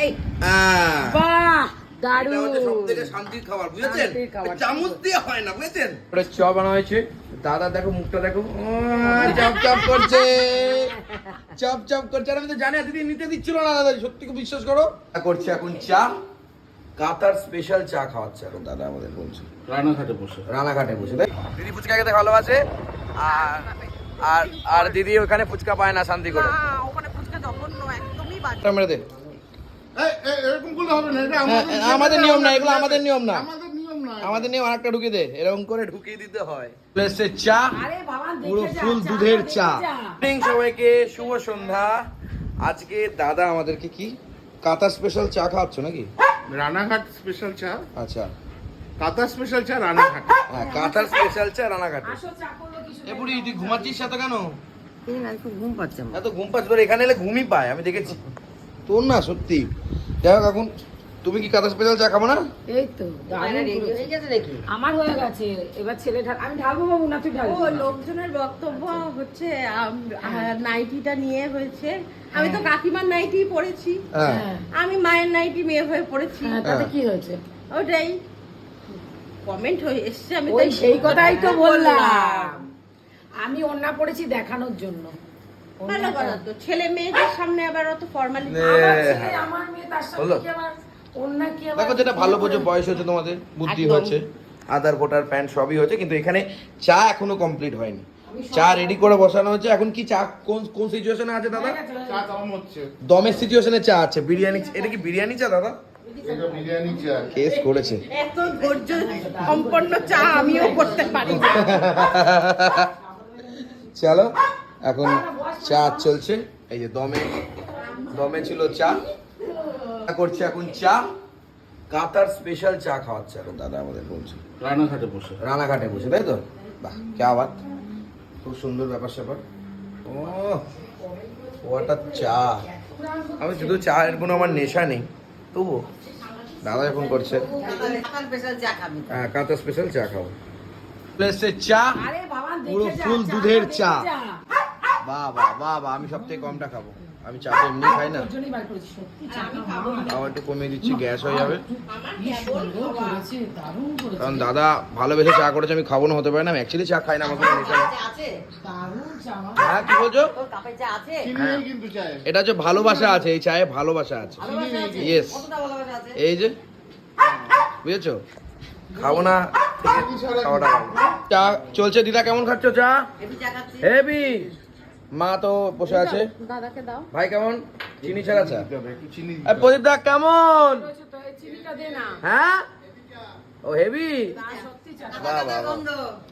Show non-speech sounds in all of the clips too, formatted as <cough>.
এই হ্যাঁ। বাহ হয় দাদা দেখো মুখটা দেখো। চপ চপ করছে। চপ চপ করছে। আর আমি তো জানি দিদি নিতে দিচ্ছিল না দাদা সত্যি খুব বিশ্বাস করো। করছে এখন চা। কাতার স্পেশাল চা খাওয়াচ্ছে এখন দাদা আমাদের বলছে। রানাঘাটে বসে। রানাঘাটে বসে। তাই দিদি ফুচকা খেতে ভালোবাসে। আর আর আর দিদি ওখানে ফুচকা পায় না শান্তি করে। ওখানে ফুচকা জঘন্য একদমই বাজে এটা মেরে দে এই, এই, এরকম করলে হবে না এটা আমাদের নিয়ম না এগুলো আমাদের নিয়ম না। আমাদের নিয়ম না আমাদের নিয়ম আরেকটা ঢুকিয়ে দে এরকম করে ঢুকিয়ে দিতে হয়। প্লেসের চা আরে বাবা পুরো ফুল দুধের চা। সবাইকে শুভ সন্ধ্যা। আজকে দাদা আমাদেরকে কি কাতার স্পেশাল চা খাওয়াচ্ছ নাকি? রানাঘাট স্পেশাল চা। আচ্ছা। কাতা স্পেশাল চা রানাঘাট। হ্যাঁ কাতার স্পেশাল চা রানাঘাটে। আসো চা করল কিছু এ বুড়ি তুই ঘুমাচ্ছিস সাথে কেন? এই না খুব ঘুম পাচ্ছে এত ঘুম পাচ্ছে এখানে এলে ঘুমই পায় আমি দেখেছি। তোর না সত্যি। যাই হোক এখন তুমি কি স্পেশাল চা খাব না? এই তো আমার হয়ে গেছে। এবার ছেলে আমি ঢালবো বাবু না তুই ঢালবি ও লোকজনের বক্তব্য হচ্ছে নাইটিটা নিয়ে হয়েছে। আমি তো কাকিমার নাইটি পরেছি। হ্যাঁ। হ্যাঁ। আমি মায়ের নাইটি মেয়ে হয়ে পড়েছি হ্যাঁ, তাতে কি হয়েছে? ওটাই। কমেন্ট হয়ে এসছে আমি সেই কথাই তো বললাম। আমি ওন্না পড়েছি দেখানোর জন্য। ভালো কথা তো। ছেলে মেয়েদের সামনে আবার অত ফর্মালিটি আমার মেয়ে তার সাথে ওন্না কি আবার দেখো যেটা ভালো বোঝো বয়স হচ্ছে তোমাদের বুদ্ধি। হয়েছে আধার ভোটার প্যান্ট সবই হয়েছে কিন্তু এখানে চা এখনও কমপ্লিট হয়নি। চা রেডি করে বসানো হচ্ছে। এখন কি চা কোন কোন সিচুয়েশনে আছে দাদা? চা দাম হচ্ছে। দমের সিচুয়েশনে চা আছে। বিরিয়ানি এটা কি বিরিয়ানি চা দাদা? বিরিয়ানি চা। কেস করেছে। এত ধৈর্য সম্পন্ন চা আমিও করতে পারি। <laughs> চলো এখন চা চলছে। এই যে দমে দমে ছিল চা। করছে এখন চা। কাতার স্পেশাল চা খাওয়াচ্ছে এখন দাদা আমাদের বলছে। রানাঘাটে বসে। রানাঘাটে বসে তাই তো? বাহ কে বাত খুব সুন্দর ব্যাপার স্যাপার। ও ওটা চা। আমি শুধু চা এর কোনো আমার নেশা নেই। তবু দাদা যখন করছে। হ্যাঁ কাঁচা স্পেশাল চা খাব। প্লেসের চা। পুরো ফুল দুধের চা। বাহ বাহ আমি সব থেকে কমটা খাব। আমি চা তো এমনি খাই না। ওর জন্যই বার করেছি, সত্যি চা খাব না। আবার একটু কমিয়ে দিচ্ছি গ্যাস হয়ে যাবে। কারণ দাদা ভালোবেসে চা করেছে আমি খাব না হতে পারে না। আমি অ্যাকচুয়ালি চা খাই না আমার হ্যাঁ কি বলছো? চিনি হ্যাঁ। নেই কিন্তু চায়ে। এটা হচ্ছে ভালোবাসা আছে এই চায়ে ভালোবাসা আছে। ইয়েস এই যে বুঝেছ? খাব না খাওয়াটা চা চলছে দিদা কেমন খাচ্ছ চা? হেভি মা তো বসে আছে। দাদাকে দাও। ভাই কেমন? চিনি ছাড়া চা আর প্রদীপ দা কেমন। হ্যাঁ? ও হেভি।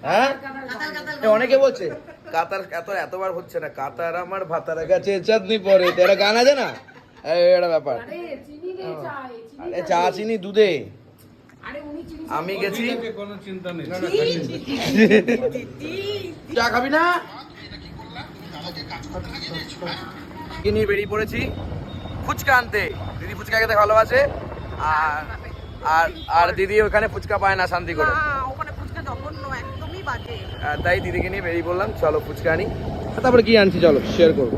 হ্যাঁ? এ, অনেকে বলছে কাতার এত এতবার হচ্ছে না কাতার আমার ভাতার কাছে চাঁদনি পরে তো একটা গান আছে না? এই এটা ব্যাপার। আরে, চা চিনি দুধে। আরে, উনি চিনি আমি গেছি। কোনো চিন্তা নেই। চা খাবি না? কি নিয়ে বেরিয়ে পড়েছি। ফুচকা আনতে। দিদি ফুচকা খেতে ভালোবাসে। আর আর আর দিদি ওখানে ফুচকা পায় না শান্তি করে ওখানে ফুচকা জঘন্য একদমই বাজে। আর তাই দিদিকে নিয়ে বেরিয়ে পড়লাম। চলো ফুচকা আনি। তারপরে কি আনছি চলো শেয়ার করব।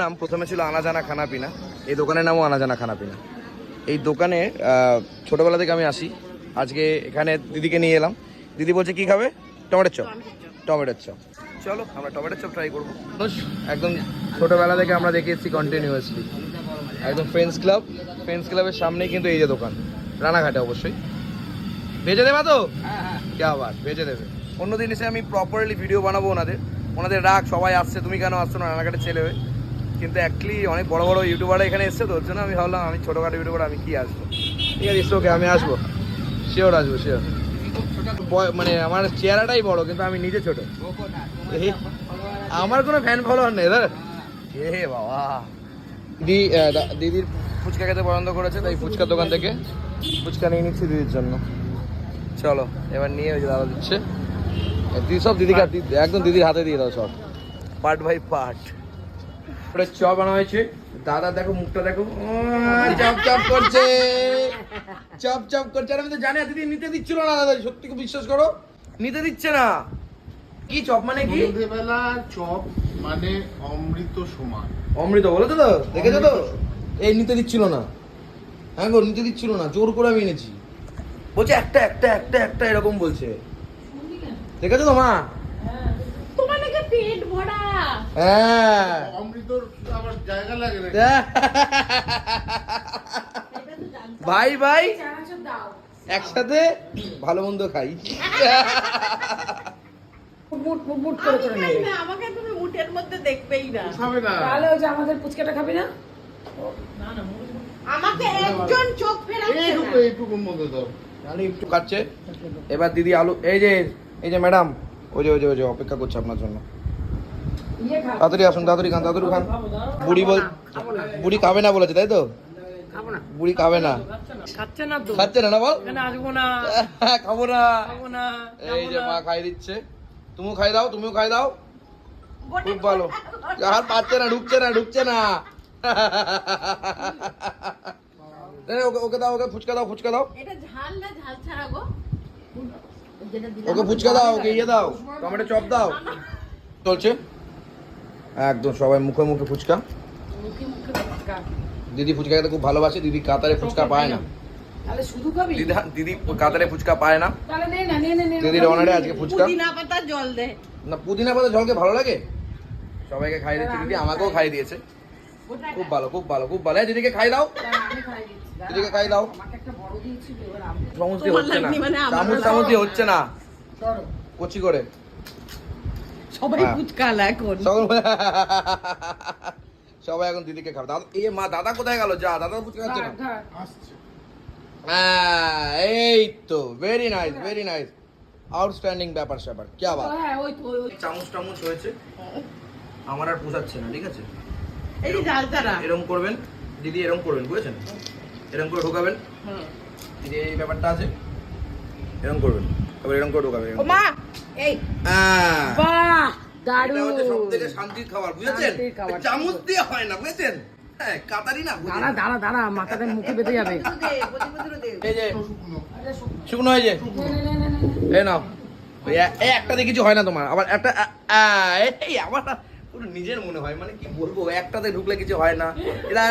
নাম প্রথমে ছিল আনাজানা খানা পিনা এই দোকানের নামও আনাজানা খানা পিনা এই দোকানে ছোটবেলা থেকে আমি আসি। আজকে এখানে দিদিকে নিয়ে এলাম। দিদি বলছে কি খাবে? টমেটোর চপ। টমেটোর চপ। চলো আমরা টমেটোর চপ ট্রাই করব। একদম ছোটবেলা থেকে আমরা দেখে এসেছি কন্টিনিউয়াসলি একদম ফ্রেন্ডস ক্লাব ফ্রেন্ডস ক্লাবের সামনেই কিন্তু এই যে দোকান রানাঘাটে অবশ্যই। ভেজে দেবা তো? কে আবার ভেজে দেবে। অন্যদিন এসে আমি প্রপারলি ভিডিও বানাবো ওনাদের। ওনাদের রাগ সবাই আসছে তুমি কেন আসছো না রানাঘাটের ছেলে হয়ে। কিন্তু অ্যাকচুয়ালি অনেক বড় বড় ইউটিউবাররা এখানে এসছে তো জন্য আমি ভাবলাম আমি ছোটোখাটো ইউটিউবার আমি কি আসব? ঠিক আছে ওকে আমি আসব। শিওর আসব শিওর মানে আমার চেহারাটাই বড়, কিন্তু আমি নিজে ছোট। আমার কোনো ফ্যান ফলোয়ার নেই দাদা এ বাবা। দা- দিদির ফুচকা খেতে পছন্দ করেছে, তাই ফুচকার দোকান থেকে ফুচকা নিয়ে নিচ্ছি দিদির জন্য। চলো, এবার নিয়ে ওই দাদা দিচ্ছে। দিদি সব দিদিকে, একদম দিদির হাতে দিয়ে দাও সব। Part by part. ওটা চপ আনা হয়েছে। দাদা দেখো মুখটা দেখো। চপ চপ করছে। চপ চপ করছে। আর আমি তো জানি দিদি নিতে দিচ্ছিল না দাদা সত্যি খুব বিশ্বাস করো। নিতে দিচ্ছে না। কি চপ মানে কি? সন্ধেবেলা চপ মানে অমৃত সমান। অমৃত বলেছ তো দেখেছ তো? এই নিতে দিচ্ছিল না। হ্যাঁ গো নিতে দিচ্ছিল না জোর করে আমি এনেছি। বলছে একটা একটা একটা একটা এরকম বলছে। দেখেছ তো মা তোমার নাকি পেট ভরা হ্যাঁ। অমৃতর আবার জায়গা লাগে না ভাই ভাই। একসাথে ভালো মন্দ খাই। মুট মুট মুট করে করে খাই নেবে। না, আমাকে তুমি মুঠের মধ্যে দেখবেই না। তাহলে ওই যে আমাদের পুচকাটা খাবি না? আমাকে একজন চোখ ফেরাচ্ছে না। এইটুকুর মধ্যে দাও। তাহলে একটু খাচ্ছে এবার দিদি আলু এই যে এই যে ম্যাডাম ওই যে ওই যে ওই যে অপেক্ষা করছে আপনার জন্য। তাড়াতাড়ি আসুন তাড়াতাড়ি খান তাড়াতাড়ি খান। বুড়ি বল বুড়ি খাবে না বলেছে তাই তো? বুড়ি খাবে না। খাচ্ছে না খাচ্ছে না না বল? আসব না। খাব না। এই যে মা খাই দিচ্ছে। তুমিও খাই দাও তুমিও খাই দাও। খুব ভালো। আর পাচ্ছে না ঢুকছে না ঢুকছে না। ওকে ওকে দাও ওকে ফুচকা দাও ফুচকা দাও। ওকে ফুচকা দাও ওকে ইয়ে দাও। টমেটো চপ দাও। চলছে। একদম সবাই মুখে মুখে ফুচকা। মুখে মুখে ফুচকা। দিদি ফুচকা খেতে খুব ভালোবাসে দিদি কাতারে ফুচকা পায় না। তাহলে শুধু খাবি? দিদি দিদি কাতারে ফুচকা পায় না। দিদির অনারে আজকে ফুচকা। জল দে। না পুদিনা পাতা জলকে ভালো লাগে? সবাইকে খাই দিদি আমাকেও খাই। দিয়েছে। খুব ভালো খুব ভালো খুব ভালো। হ্যাঁ, দিদিকে খাই দাও। দিদিকে খাই দাও। হচ্ছে না। মানে চামচ চামচ হচ্ছে না। কচি করে। সবাই হ্যাঁ। ফুচকালা এখন। সবাই এখন দিদিকে খাবে। দাদা এই মা দাদা কোথায় গেল? যা দাদা ফুচকা খাচ্ছে না? হ্যাঁ এই তো very nice very nice outstanding ব্যাপার স্যাপার কি আবার? হ্যাঁ ওই তো চামচ টামচ হয়েছে। আমার আর পোষাচ্ছে না ঠিক আছে? এই ছাড়া এরকম করবেন দিদি এরকম করবেন বুঝেছেন? এরকম করে ঢোকাবেন। দিদি এই ব্যাপারটা আছে। এরকম করবেন। এবার এরকম করে ঢোকাবেন ও মা এই। আহ, বাহ! এটা হচ্ছে সব থেকে শান্তির খাবার বুঝেছেন? চামচ দিয়ে হয় না বুঝেছেন? হ্যাঁ কাতারি না দাঁড়া দাঁড়া দাঁড়া মাথাটা মুখে বেঁধে যাবে। এই যে শুকনো নাও। একটাতে কিছু হয় না তোমার আবার একটা এই আমার পুরো নিজের মনে হয় মানে কি বলব একটাতে ঢুকলে কিছু হয় না। এটা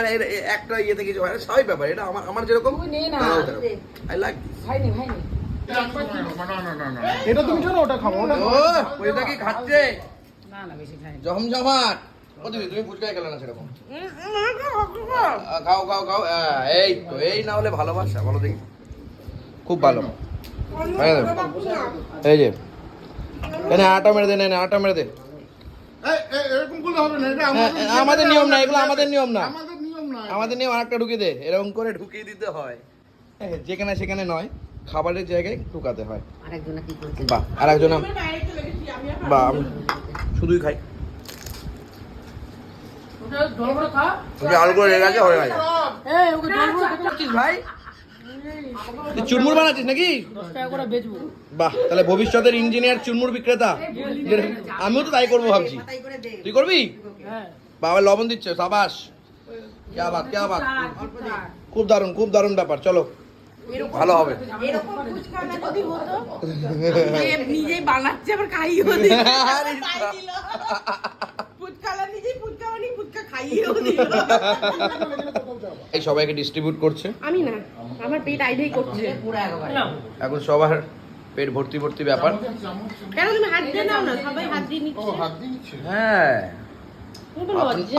একটা ইয়েতে কিছু হয় না সবাই ব্যাপার এটা আমার আমার যেরকম। আই লাইক এটা তুমি জানো ওটা খাব ওটা ওইটা কি খাচ্ছে? না না বেশি খাই জমজমাট ও তুমি তুমি ফুচকাই খেলে না সেরকম। খাও খাও খাও। এই তো এই না হলে ভালোবাসা বলো দেখি। খুব ভালো। এই যে এনে আটা মেরে দে এনে আটা মেরে দে। এই, এই, এরকম করলে হবে না এটা আমাদের নিয়ম না এগুলো আমাদের নিয়ম না। আমাদের নিয়ম না আরেকটা ঢুকিয়ে দে এরকম করে ঢুকিয়ে দিতে হয়। হ্যাঁ, যেখানে সেখানে নয়। খাবারের জায়গায় ঢুকাতে হয়। আরেকজনা কি করছে? আর একজন আমি বাইরে চলে গেছি আমি আর বা আমি শুধুই খাই। আলু করে আছে হয়ে গেছে ভাই তুই চুরমুর বানাচ্ছিস নাকি? বাহ তাহলে ভবিষ্যতের ইঞ্জিনিয়ার চুরমুর বিক্রেতা। আমিও তো তাই করব ভাবছি। তুই করবি? হ্যাঁ। বাবা লবণ দিচ্ছে সাবাস। ক্যা বাত খুব দারুণ খুব দারুণ ব্যাপার চলো। ভালো হবে। এরকম ফুচকাটা যদি হতো <laughs> নিজেই বানাচ্ছে আবার খাইয়েও দিল। আরে তাই দিল ফুচকালা নিজেই ফুচকা বানিয়ে ফুচকা খাইয়েও দিল। এই সবাইকে ডিস্ট্রিবিউট করছে। আমি না আমার পেট আইডাই করছে। এখন সবার পেট ভর্তি ভর্তি ব্যাপার। কেন তুমি হাত দিয়ে নাও না? সবাই হাত দিয়ে নিচ্ছে। হাত দিয়ে নিচ্ছে? হ্যাঁ।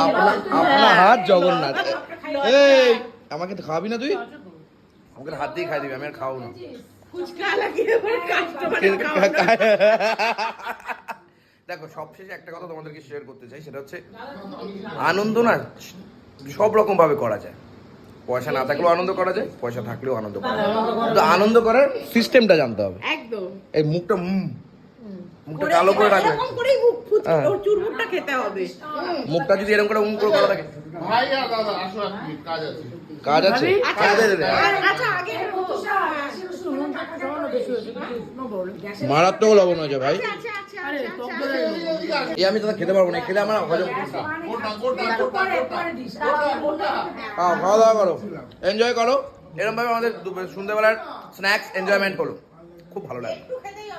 আপনা- আপনার হাত জগন্নাথ। এই আমাকে তো খাওয়াবি না তুই? আমাকে হাত দিয়ে খাই দিবি আমি আর খাব না দেখো সবশেষে একটা কথা তোমাদেরকে শেয়ার করতে চাই সেটা হচ্ছে আনন্দ না সব রকম ভাবে করা যায়। পয়সা না থাকলেও আনন্দ করা যায় পয়সা থাকলেও আনন্দ করা যায়। কিন্তু আনন্দ করার সিস্টেমটা জানতে হবে। একদম। এই মুখটা মুখটা কালো করে রাখবে হ্যাঁ। মুখটা যদি এরকম করে উম করে করা থাকে। ভাই দাদা আসো কাজ আছে। কাজ আছে আচ্ছা আচ্ছা মারাত্মক লবণ হয়েছে ভাই আচ্ছা আচ্ছা আচ্ছা আচ্ছা এই আমি তো খেতে পারব না খেলে আমার হজম খাওয়া দাওয়া করো এনজয় করো এরকম ভাবে আমাদের সন্ধ্যেবেলার স্ন্যাক্স এনজয়মেন্ট করো খুব ভালো লাগে